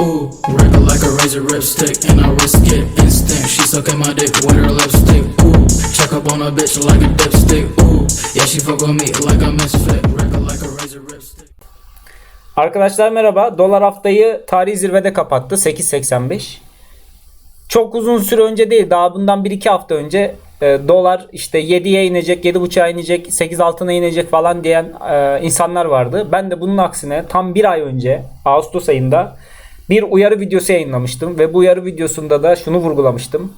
Ooh, wrinkle like a razor lipstick, and I risk it instant. She sucking my dick with her lipstick. Ooh, check up on a bitch like a dipstick. Ooh, yeah, she fuck with me like a misfit. Arkadaşlar merhaba. Dolar haftayı tarihi zirvede kapattı. 8.85. Çok uzun süre önce değil. Daha bundan 1-2 hafta önce e, dolar işte 7'ye inecek, 7.5'a inecek, 8 altına inecek falan diyen e, insanlar vardı. Ben de bunun aksine tam bir ay önce Ağustos ayında bir uyarı videosu yayınlamıştım ve bu uyarı videosunda da şunu vurgulamıştım.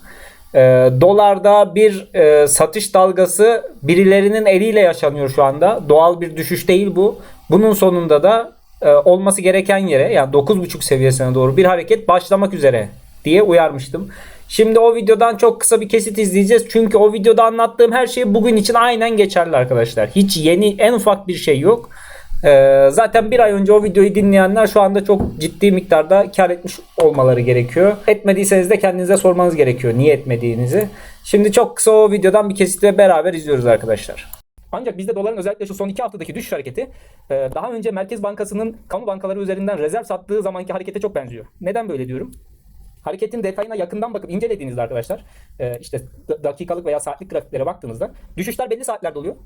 E, dolarda bir e, satış dalgası birilerinin eliyle yaşanıyor şu anda. Doğal bir düşüş değil bu. Bunun sonunda da e, olması gereken yere yani 9.5 seviyesine doğru bir hareket başlamak üzere diye uyarmıştım. Şimdi o videodan çok kısa bir kesit izleyeceğiz. Çünkü o videoda anlattığım her şey bugün için aynen geçerli arkadaşlar. Hiç yeni en ufak bir şey yok. Ee, zaten bir ay önce o videoyu dinleyenler şu anda çok ciddi miktarda kar etmiş olmaları gerekiyor. Etmediyseniz de kendinize sormanız gerekiyor niye etmediğinizi. Şimdi çok kısa o videodan bir kesitle beraber izliyoruz arkadaşlar. Ancak bizde doların özellikle şu son iki haftadaki düşüş hareketi e, daha önce Merkez Bankası'nın kamu bankaları üzerinden rezerv sattığı zamanki harekete çok benziyor. Neden böyle diyorum? Hareketin detayına yakından bakıp incelediğinizde arkadaşlar e, işte da- dakikalık veya saatlik grafiklere baktığınızda düşüşler belli saatlerde oluyor.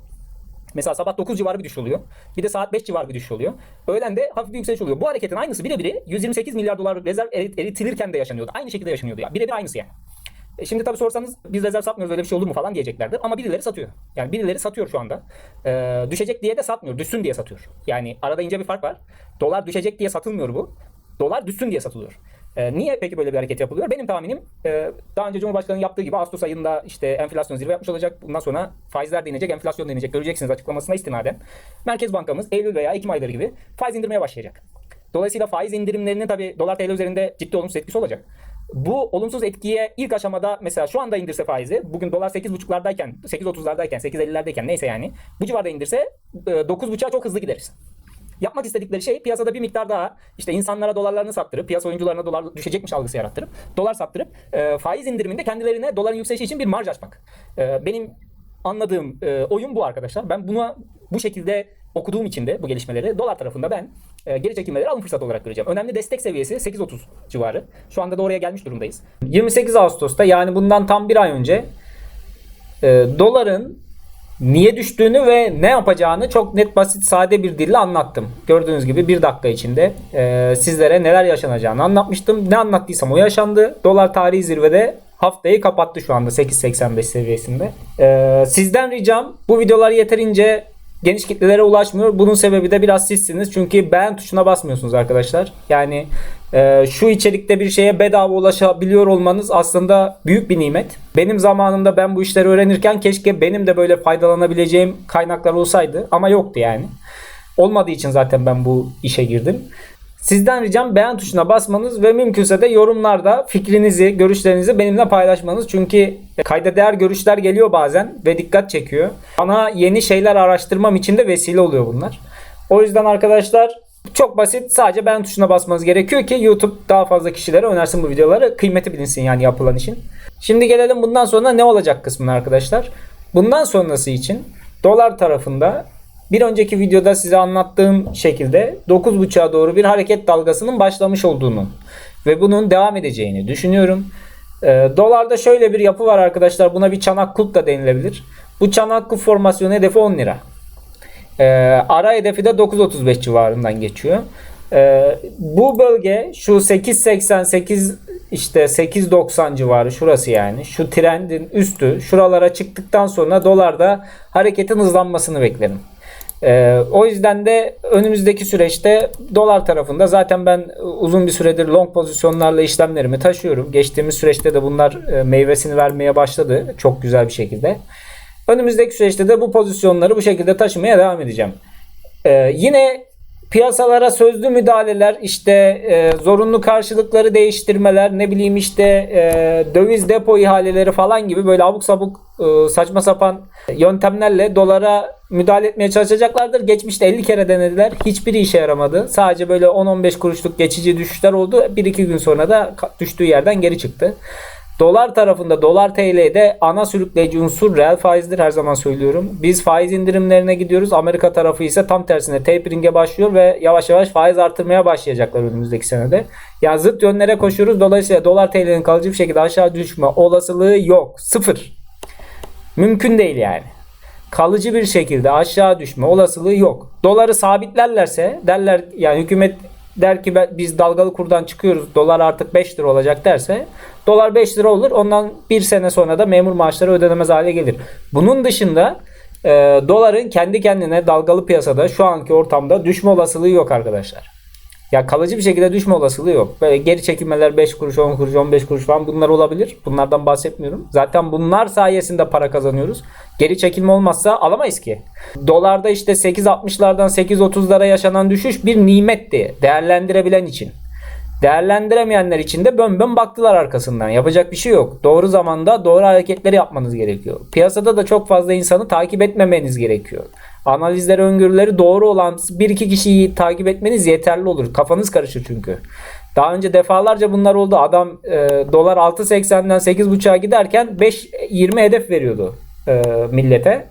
Mesela sabah 9 civarı bir düşüş oluyor. Bir de saat 5 civarı bir düşüş oluyor. Öğlen de hafif bir yükseliş oluyor. Bu hareketin aynısı birebiri 128 milyar dolar rezerv erit- eritilirken de yaşanıyordu. Aynı şekilde yaşanıyordu ya. Birebir aynısı yani. E şimdi tabii sorsanız biz rezerv satmıyoruz öyle bir şey olur mu falan diyeceklerdir. Ama birileri satıyor. Yani birileri satıyor şu anda. Ee, düşecek diye de satmıyor. Düşsün diye satıyor. Yani arada ince bir fark var. Dolar düşecek diye satılmıyor bu. Dolar düşsün diye satılıyor. Ee, niye peki böyle bir hareket yapılıyor? Benim tahminim e, daha önce Cumhurbaşkanı'nın yaptığı gibi Ağustos ayında işte enflasyon zirve yapmış olacak. Bundan sonra faizler de inecek, enflasyon da inecek. Göreceksiniz açıklamasına istinaden. Merkez Bankamız Eylül veya Ekim ayları gibi faiz indirmeye başlayacak. Dolayısıyla faiz indirimlerinin tabii dolar TL üzerinde ciddi olumsuz etkisi olacak. Bu olumsuz etkiye ilk aşamada mesela şu anda indirse faizi bugün dolar 8.5'lardayken 8.30'lardayken 8.50'lerdeyken neyse yani bu civarda indirse e, 9.5'a çok hızlı gideriz. Yapmak istedikleri şey piyasada bir miktar daha işte insanlara dolarlarını sattırıp piyasa oyuncularına dolar düşecekmiş algısı yarattırıp dolar sattırıp e, faiz indiriminde kendilerine doların yükselişi için bir marj açmak. E, benim anladığım e, oyun bu arkadaşlar. Ben buna bu şekilde okuduğum için de bu gelişmeleri dolar tarafında ben e, geri çekilmeleri alım fırsatı olarak göreceğim. Önemli destek seviyesi 8.30 civarı. Şu anda da oraya gelmiş durumdayız. 28 Ağustos'ta yani bundan tam bir ay önce e, doların niye düştüğünü ve ne yapacağını çok net basit sade bir dille anlattım. Gördüğünüz gibi bir dakika içinde e, sizlere neler yaşanacağını anlatmıştım. Ne anlattıysam o yaşandı. Dolar tarihi zirvede haftayı kapattı şu anda 8.85 seviyesinde. E, sizden ricam bu videolar yeterince geniş kitlelere ulaşmıyor. Bunun sebebi de biraz sizsiniz. Çünkü beğen tuşuna basmıyorsunuz arkadaşlar. Yani e, şu içerikte bir şeye bedava ulaşabiliyor olmanız aslında büyük bir nimet. Benim zamanımda ben bu işleri öğrenirken keşke benim de böyle faydalanabileceğim kaynaklar olsaydı. Ama yoktu yani. Olmadığı için zaten ben bu işe girdim. Sizden ricam beğen tuşuna basmanız ve mümkünse de yorumlarda fikrinizi, görüşlerinizi benimle paylaşmanız. Çünkü kayda değer görüşler geliyor bazen ve dikkat çekiyor. Bana yeni şeyler araştırmam için de vesile oluyor bunlar. O yüzden arkadaşlar çok basit sadece beğen tuşuna basmanız gerekiyor ki YouTube daha fazla kişilere önersin bu videoları. Kıymeti bilinsin yani yapılan işin. Şimdi gelelim bundan sonra ne olacak kısmına arkadaşlar. Bundan sonrası için dolar tarafında bir önceki videoda size anlattığım şekilde 9.5'a doğru bir hareket dalgasının başlamış olduğunu ve bunun devam edeceğini düşünüyorum. Ee, dolarda şöyle bir yapı var arkadaşlar. Buna bir çanak kulp da denilebilir. Bu çanak kulp formasyonu hedefi 10 lira. Ee, ara hedefi de 9.35 civarından geçiyor. Ee, bu bölge şu 8.88 işte 8.90 civarı şurası yani. Şu trendin üstü şuralara çıktıktan sonra dolarda hareketin hızlanmasını beklerim. Ee, o yüzden de önümüzdeki süreçte dolar tarafında zaten ben uzun bir süredir long pozisyonlarla işlemlerimi taşıyorum. Geçtiğimiz süreçte de bunlar e, meyvesini vermeye başladı çok güzel bir şekilde. Önümüzdeki süreçte de bu pozisyonları bu şekilde taşımaya devam edeceğim. Ee, yine piyasalara sözlü müdahaleler, işte e, zorunlu karşılıkları değiştirmeler, ne bileyim işte e, döviz depo ihaleleri falan gibi böyle abuk sabuk e, saçma sapan yöntemlerle dolara müdahale etmeye çalışacaklardır. Geçmişte 50 kere denediler. Hiçbiri işe yaramadı. Sadece böyle 10-15 kuruşluk geçici düşüşler oldu. 1-2 gün sonra da düştüğü yerden geri çıktı. Dolar tarafında dolar TL'de ana sürükleyici unsur reel faizdir her zaman söylüyorum. Biz faiz indirimlerine gidiyoruz. Amerika tarafı ise tam tersine tapering'e başlıyor ve yavaş yavaş faiz artırmaya başlayacaklar önümüzdeki senede. Yani zıt yönlere koşuyoruz. Dolayısıyla dolar TL'nin kalıcı bir şekilde aşağı düşme olasılığı yok. Sıfır. Mümkün değil yani. Kalıcı bir şekilde aşağı düşme olasılığı yok. Doları sabitlerlerse derler yani hükümet der ki biz dalgalı kurdan çıkıyoruz dolar artık 5 lira olacak derse dolar 5 lira olur ondan bir sene sonra da memur maaşları ödenemez hale gelir. Bunun dışında e, doların kendi kendine dalgalı piyasada şu anki ortamda düşme olasılığı yok arkadaşlar. Ya kalıcı bir şekilde düşme olasılığı yok. Böyle geri çekilmeler 5 kuruş, 10 kuruş, 15 kuruş falan bunlar olabilir. Bunlardan bahsetmiyorum. Zaten bunlar sayesinde para kazanıyoruz. Geri çekilme olmazsa alamayız ki. Dolarda işte 8.60'lardan 8.30'lara yaşanan düşüş bir nimetti. Değerlendirebilen için. Değerlendiremeyenler için de bön bön baktılar arkasından. Yapacak bir şey yok. Doğru zamanda doğru hareketleri yapmanız gerekiyor. Piyasada da çok fazla insanı takip etmemeniz gerekiyor. Analizleri, öngörüleri doğru olan bir iki kişiyi takip etmeniz yeterli olur. Kafanız karışır çünkü. Daha önce defalarca bunlar oldu. Adam e, dolar 6.80'den 8.5'a giderken 5.20 hedef veriyordu e, millete.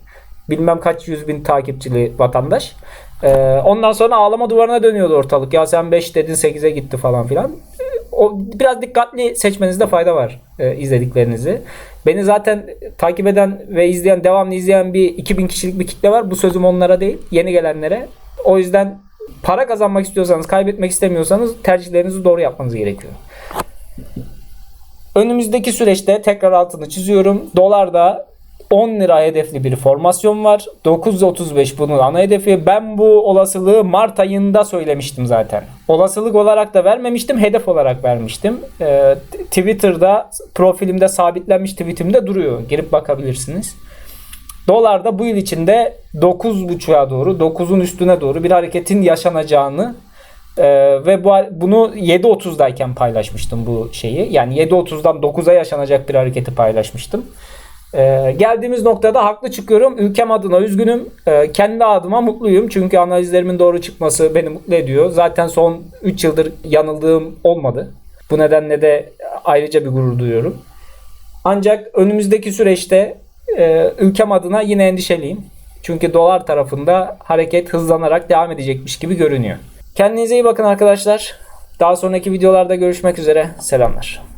Bilmem kaç yüz bin takipçili vatandaş. E, ondan sonra ağlama duvarına dönüyordu ortalık. Ya sen 5 dedin 8'e gitti falan filan. E, O biraz dikkatli seçmenizde fayda var e, izlediklerinizi. Beni zaten takip eden ve izleyen, devamlı izleyen bir 2000 kişilik bir kitle var. Bu sözüm onlara değil, yeni gelenlere. O yüzden para kazanmak istiyorsanız, kaybetmek istemiyorsanız tercihlerinizi doğru yapmanız gerekiyor. Önümüzdeki süreçte tekrar altını çiziyorum. Dolarda 10 lira hedefli bir formasyon var. 9.35 bunun ana hedefi. Ben bu olasılığı Mart ayında söylemiştim zaten. Olasılık olarak da vermemiştim, hedef olarak vermiştim. Ee, Twitter'da profilimde sabitlenmiş tweetimde duruyor. Girip bakabilirsiniz. Dolarda bu yıl içinde 9.5'a doğru, 9'un üstüne doğru bir hareketin yaşanacağını ee, ve bu bunu 7.30'dayken paylaşmıştım bu şeyi. Yani 7.30'dan 9'a yaşanacak bir hareketi paylaşmıştım. Ee, geldiğimiz noktada haklı çıkıyorum. Ülkem adına üzgünüm. Ee, kendi adıma mutluyum. Çünkü analizlerimin doğru çıkması beni mutlu ediyor. Zaten son 3 yıldır yanıldığım olmadı. Bu nedenle de ayrıca bir gurur duyuyorum. Ancak önümüzdeki süreçte e, ülkem adına yine endişeliyim. Çünkü dolar tarafında hareket hızlanarak devam edecekmiş gibi görünüyor. Kendinize iyi bakın arkadaşlar. Daha sonraki videolarda görüşmek üzere. Selamlar.